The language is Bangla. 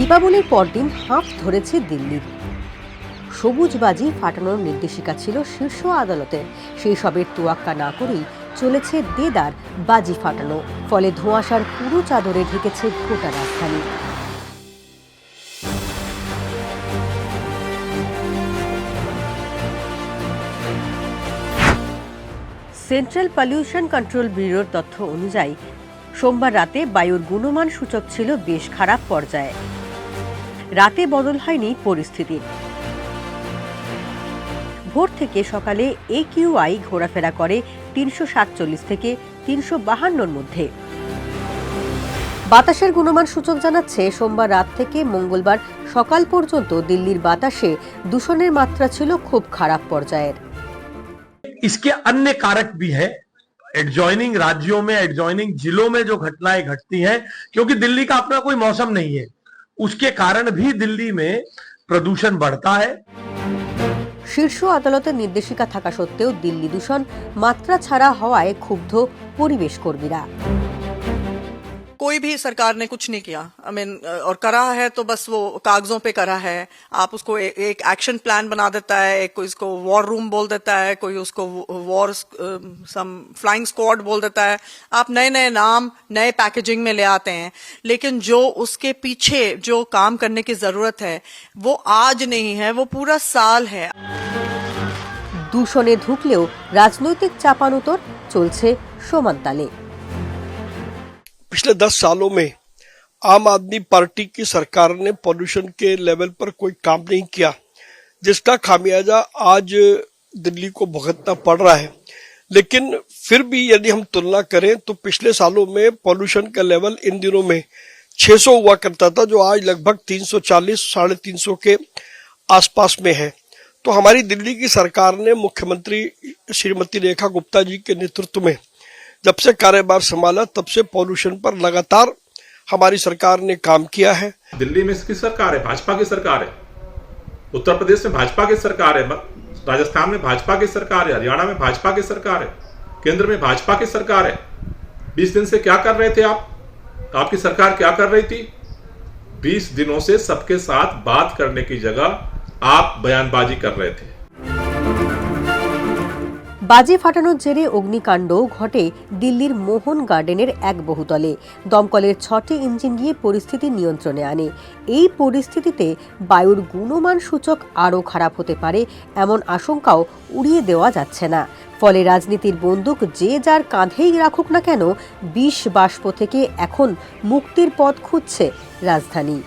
দীপাবলির পরদিন হাঁফ ধরেছে দিল্লির। সবুজ বাজি ফাটানোর নির্দেশিকা ছিল শীর্ষ আদালতের সেই সবের তোয়াক্কা না করেই চলেছে দেদার বাজি ফাটানো, ফলে ধোঁয়াশার পুরো চাদরে ঢেকেছে গোটা রাজধানী। সেন্ট্রাল পলিউশন কন্ট্রোল ব্যুরোর তথ্য অনুযায়ী, সোমবার রাতে বায়ুর গুণমান সূচক ছিল বেশ খারাপ পর্যায়ে। রাতে বদল হয়নি পরিস্থিতির ভোর থেকে সকালে এ কিউআই ঘোরাফেরা করে তিনশো সাতচল্লিশ থেকে তিনশো বাহান্নর মধ্যে বাতাসের গুণমান সূচক জানাচ্ছে সোমবার রাত থেকে মঙ্গলবার সকাল পর্যন্ত দিল্লির বাতাসে দূষণের মাত্রা ছিল খুব খারাপ পর্যায়ের इसके अन्य कारक भी है एडजॉइनिंग राज्यों में एडजॉइनिंग जिलों में जो घटनाएं घटती हैं क्योंकि दिल्ली का अपना कोई मौसम नहीं है उसके कारण भी दिल्ली में प्रदूषण बढ़ता है শীর্ষ আদালতের নির্দেশিকা থাকা সত্ত্বেও দিল্লি দূষণ মাত্রা ছাড়া হওয়ায় ক্ষুব্ধ পরিবেশ কর্মীরা कोई भी सरकार ने कुछ नहीं किया आई मीन और करा है तो बस वो कागजों पे करा है आप उसको ए, एक एक्शन प्लान बना देता है एक कोई इसको वॉर रूम बोल देता है कोई उसको वॉर सम फ्लाइंग स्क्वाड बोल देता है आप नए नए नाम नए पैकेजिंग में ले आते हैं लेकिन जो उसके पीछे जो काम करने की जरूरत है वो आज नहीं है वो पूरा साल है দূষণে ধুকলেও রাজনৈতিক চাপানুতর চলছে সমান তালে पिछले दस सालों में आम आदमी पार्टी की सरकार ने पॉल्यूशन के लेवल पर कोई काम नहीं किया, जिसका खामियाजा आज दिल्ली को भुगतना पड़ रहा है। लेकिन फिर भी यदि हम तुलना करें तो पिछले सालों में पॉल्यूशन का लेवल इन दिनों में 600 हुआ करता था, जो आज लगभग 340 साढ़े तीन के आसपास में है। तो हमारी दिल्ली की सरकार ने मुख्यमंत्री श्रीमती रेखा गुप्ता जी के नेतृत्व में जब से कार्यभार संभाला, तब से पॉल्यूशन पर लगातार हमारी सरकार ने काम किया है। दिल्ली में इसकी सरकार है, भाजपा की सरकार है। उत्तर प्रदेश में भाजपा की सरकार है, राजस्थान में भाजपा की सरकार है, हरियाणा में भाजपा की सरकार है, केंद्र में भाजपा की सरकार है। बीस दिन से क्या कर रहे थे आप? आपकी सरकार क्या कर रही थी? बीस दिनों से सबके साथ बात करने की जगह आप बयानबाजी कर रहे थे। বাজি ফাটানোর জেরে অগ্নিকাণ্ডও ঘটে দিল্লির মোহন গার্ডেনের এক বহুতলে। দমকলের ছটি ইঞ্জিন গিয়ে পরিস্থিতি নিয়ন্ত্রণে আনে। এই পরিস্থিতিতে বায়ুর গুণমান সূচক আরও খারাপ হতে পারে এমন আশঙ্কাও উড়িয়ে দেওয়া যাচ্ছে না। ফলে রাজনীতির বন্দুক যে যার কাঁধেই রাখুক না কেন, বিষ বাষ্প থেকে এখন মুক্তির পথ খুঁজছে রাজধানী।